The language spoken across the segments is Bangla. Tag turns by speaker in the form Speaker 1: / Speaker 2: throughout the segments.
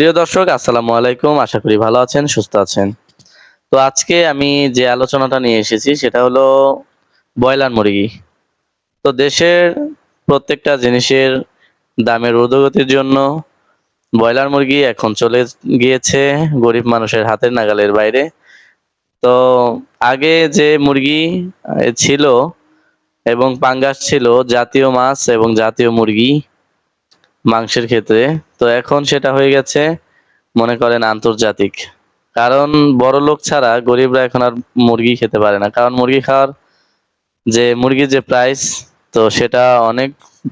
Speaker 1: প্রিয় দর্শক, আসসালামু আলাইকুম। আশা করি ভালো আছেন, সুস্থ আছেন। তো আজকে আমি যে আলোচনাটা নিয়ে এসেছি, সেটা হলো ব্রয়লার মুরগি। তো দেশের প্রত্যেকটা জিনিসের দামের ঊর্ধ্বগতির জন্য ব্রয়লার মুরগি এখন চলে গিয়েছে গরিব মানুষের হাতের নাগালের বাইরে। তো আগে যে মুরগি ছিল এবং পাঙ্গাস ছিল জাতীয় মাছ এবং জাতীয় মুরগি মাংসের ক্ষেত্রে। তো এখন সেটা হয়ে গেছে, মনে করেন আন্তর্জাতিক। কারণ বড় লোক ছাড়া গরিবরা এখন আর মুরগি খেতে পারে না। কারণ মুরগি খাওয়ার যে, মুরগির যে প্রাইস তো সেটা অনেক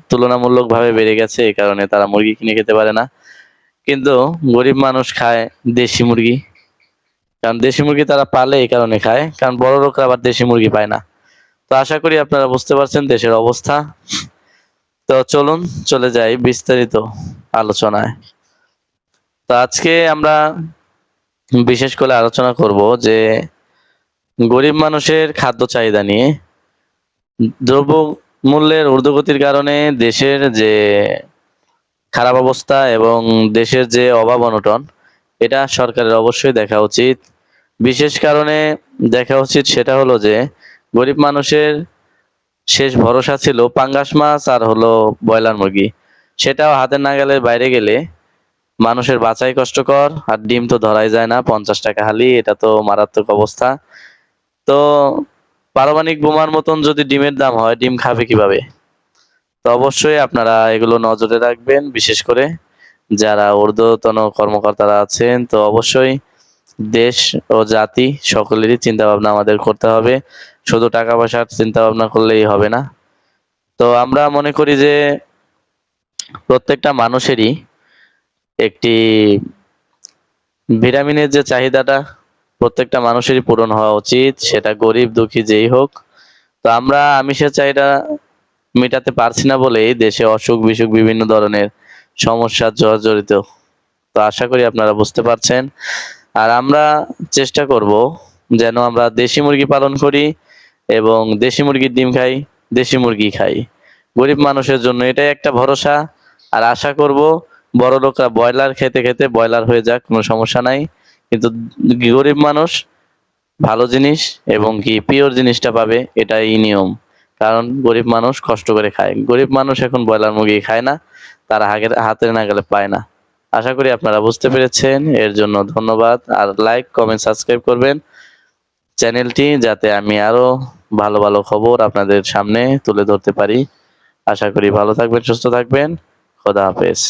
Speaker 1: তুলনামূলকভাবে বেড়ে গেছে। এই কারণে তারা মুরগি কিনে খেতে পারে না। কিন্তু গরিব মানুষ খায় দেশি মুরগি। কারণ দেশি মুরগি তারা পালে এই কারণে খায়। কারণ বড় লোকরা আবার দেশি মুরগি পায় না। তো আশা করি আপনারা বুঝতে পারছেন দেশের অবস্থা। তো চলুন চলে যাই বিস্তারিত আলোচনায়। তো আজকে আমরা বিশেষ করে আলোচনা করব যে গরিব মানুষের খাদ্য চাহিদা নিয়ে। দ্রব্য মূল্যের ঊর্ধ্বগতির কারণে দেশের যে খারাপ অবস্থা এবং দেশের যে অভাব অনটন, এটা সরকারের অবশ্যই দেখা উচিত। বিশেষ কারণে দেখা উচিত সেটা হলো যে গরিব মানুষের শেষ ভরসা ছিল পাঙ্গাস মাছ আর হলো ব্রয়লার মুরগি। সেটাও হাতের নাগালের বাইরে গেলে মানুষের বাঁচাই কষ্টকর, আর ডিম তো ধরাই যায় না, পঞ্চাশ টাকা হালি, এটা তো মারাত্মক অবস্থা। তো পারমাণবিক বোমার মতন যদি ডিমের দাম হয়, ডিম খাবে কীভাবে? তো অবশ্যই আপনারা এগুলো নজরে রাখবেন, বিশেষ করে যারা ঊর্ধ্বতন কর্মকর্তারা আছেন, তো অবশ্যই দেশ ও জাতি সকলেরই চিন্তা ভাবনা আমাদের করতে হবে। শুধু টাকা পয়সার চিন্তা ভাবনা করলেই হবে না। তো আমরা মনে করি যে প্রত্যেকটা মানুষেরই একটি ভিটামিনের যে চাহিদাটা প্রত্যেকটা মানুষেরই পূরণ হওয়া উচিত, সেটা গরিব, দুঃখী যেই হোক। তো আমরা আমিষের চাহিদা মেটাতে পারছি না বলেই দেশে অসুখ বিসুখ বিভিন্ন ধরনের সমস্যার জর্জরিত। তো আশা করি আপনারা বুঝতে পারছেন। আর আমরা চেষ্টা করব যেন আমরা দেশি মুরগি পালন করি এবং দেশি মুরগির ডিম খাই, দেশি মুরগি খাই। গরিব মানুষের জন্য এটাই একটা ভরসা। আর আশা করব বড় লোকরা ব্রয়লার খেতে খেতে ব্রয়লার হয়ে যাক, কোনো সমস্যা নাই। কিন্তু গরিব মানুষ ভালো জিনিস এবং কি পিওর জিনিসটা পাবে, এটাই নিয়ম। কারণ গরিব মানুষ কষ্ট করে খায়। গরিব মানুষ এখন ব্রয়লার মুরগি খায় না, তারা হাতের নাগালে পায় না। আশা করি আপনারা বুঝতে পেরেছেন। এর জন্য ধন্যবাদ। আর লাইক কমেন্ট সাবস্ক্রাইব করবেন চ্যানেলটি যাতে আমি আরও ভালো ভালো খবর আপনাদের সামনে তুলে ধরতে পারি। আশা করি ভালো থাকবেন, সুস্থ থাকবেন। খোদা হাফেজ।